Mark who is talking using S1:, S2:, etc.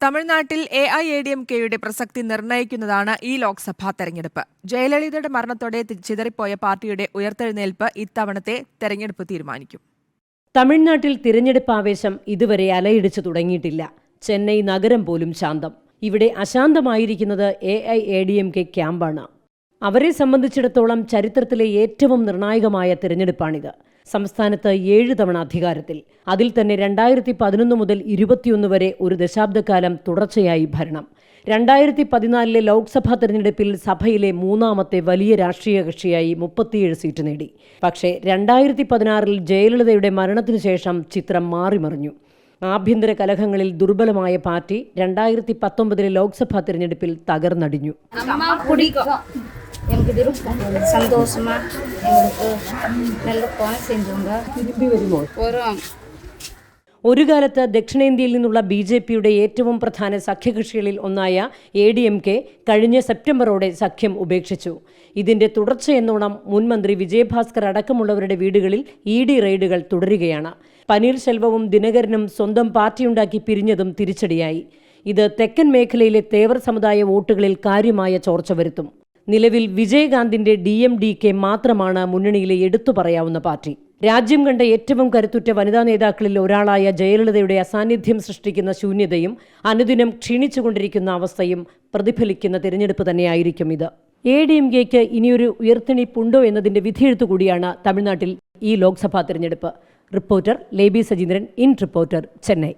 S1: തമിഴ്നാട്ടിൽ A I A D M കെയുടെ പ്രസക്തി നിർണയിക്കുന്നതാണ് ഈ ലോക്സഭാ തെരഞ്ഞെടുപ്പ്. ജയലളിതയുടെ മരണത്തോടെ ചിതറിപ്പോയ പാർട്ടിയുടെ ഉയർത്തെഴുന്നേൽപ്പ് ഇത്തവണത്തെ തെരഞ്ഞെടുപ്പ് തീരുമാനിക്കും.
S2: തമിഴ്നാട്ടിൽ തിരഞ്ഞെടുപ്പ് ആവേശം ഇതുവരെ അലയിടിച്ചു തുടങ്ങിയിട്ടില്ല. ചെന്നൈ നഗരം പോലും ശാന്തം. ഇവിടെ അശാന്തമായിരിക്കുന്നത് A I A D M K ക്യാമ്പാണ്. അവരെ സംബന്ധിച്ചിടത്തോളം ചരിത്രത്തിലെ ഏറ്റവും നിർണായകമായ തിരഞ്ഞെടുപ്പാണിത്. സംസ്ഥാനത്ത് ഏഴ് തവണ അധികാരത്തിൽ. അതിൽ തന്നെ രണ്ടായിരത്തി പതിനൊന്ന് മുതൽ ഇരുപത്തിയൊന്ന് വരെ ഒരു ദശാബ്ദക്കാലം തുടർച്ചയായി ഭരണം. രണ്ടായിരത്തി പതിനാലിലെ ലോക്സഭാ തെരഞ്ഞെടുപ്പിൽ സഭയിലെ മൂന്നാമത്തെ വലിയ രാഷ്ട്രീയ കക്ഷിയായി മുപ്പത്തിയേഴ് സീറ്റ് നേടി. പക്ഷേ രണ്ടായിരത്തി പതിനാറിൽ ജയലളിതയുടെ മരണത്തിനു ശേഷം ചിത്രം മാറിമറിഞ്ഞു. ആഭ്യന്തര കലഹങ്ങളിൽ ദുർബലമായ പാർട്ടി രണ്ടായിരത്തി പത്തൊമ്പതിലെ ലോക്സഭാ തെരഞ്ഞെടുപ്പിൽ തകർന്നടിഞ്ഞു.
S3: அம்மா பிடிக்கும் எனக்கு விருப்பம் சந்தோஷமா எங்களுக்கு நல்ல துணை செஞ்சவங்க வரும்
S2: ഒരു കാലത്ത് ദക്ഷിണേന്ത്യയിൽ നിന്നുള്ള ബി ജെ പിയുടെ ഏറ്റവും പ്രധാന സഖ്യകക്ഷികളിൽ ഒന്നായ എ ഡി എം കെ കഴിഞ്ഞ സെപ്റ്റംബറോടെ സഖ്യം ഉപേക്ഷിച്ചു ഇതിന്റെ തുടർച്ചയെന്നോണം മുൻ മന്ത്രി വിജയഭാസ്കർ അടക്കമുള്ളവരുടെ വീടുകളിൽ ഇ ഡി റെയ്ഡുകൾ തുടരുകയാണ് പനീർശെൽവവും ദിനകരനും സ്വന്തം പാർട്ടിയുണ്ടാക്കി പിരിഞ്ഞതും തിരിച്ചടിയായി ഇത് തെക്കൻ മേഖലയിലെ തേവർ സമുദായ വോട്ടുകളിൽ കാര്യമായ ചോർച്ച വരുത്തും നിലവിൽ വിജയകാന്തിന്റെ ഡി എം ഡി കെ മാത്രമാണ് മുന്നണിയിലെ എടുത്തു പറയാവുന്ന പാർട്ടി. രാജ്യം കണ്ട ഏറ്റവും കരുത്തുറ്റ വനിതാ നേതാക്കളിൽ ഒരാളായ ജയലളിതയുടെ അസാന്നിധ്യം സൃഷ്ടിക്കുന്ന ശൂന്യതയും അനുദിനം ക്ഷീണിച്ചുകൊണ്ടിരിക്കുന്ന അവസ്ഥയും പ്രതിഫലിക്കുന്ന തിരഞ്ഞെടുപ്പ് തന്നെയായിരിക്കും ഇത്. എ ഡി എം കെക്ക് ഇനിയൊരു ഉയർത്തിണിപ്പുണ്ടോ എന്നതിന്റെ വിധിയെഴുത്തു കൂടിയാണ് തമിഴ്നാട്ടിൽ ഈ ലോക്സഭാ തിരഞ്ഞെടുപ്പ്. Reporter Leby Sajeendran in reporter Chennai.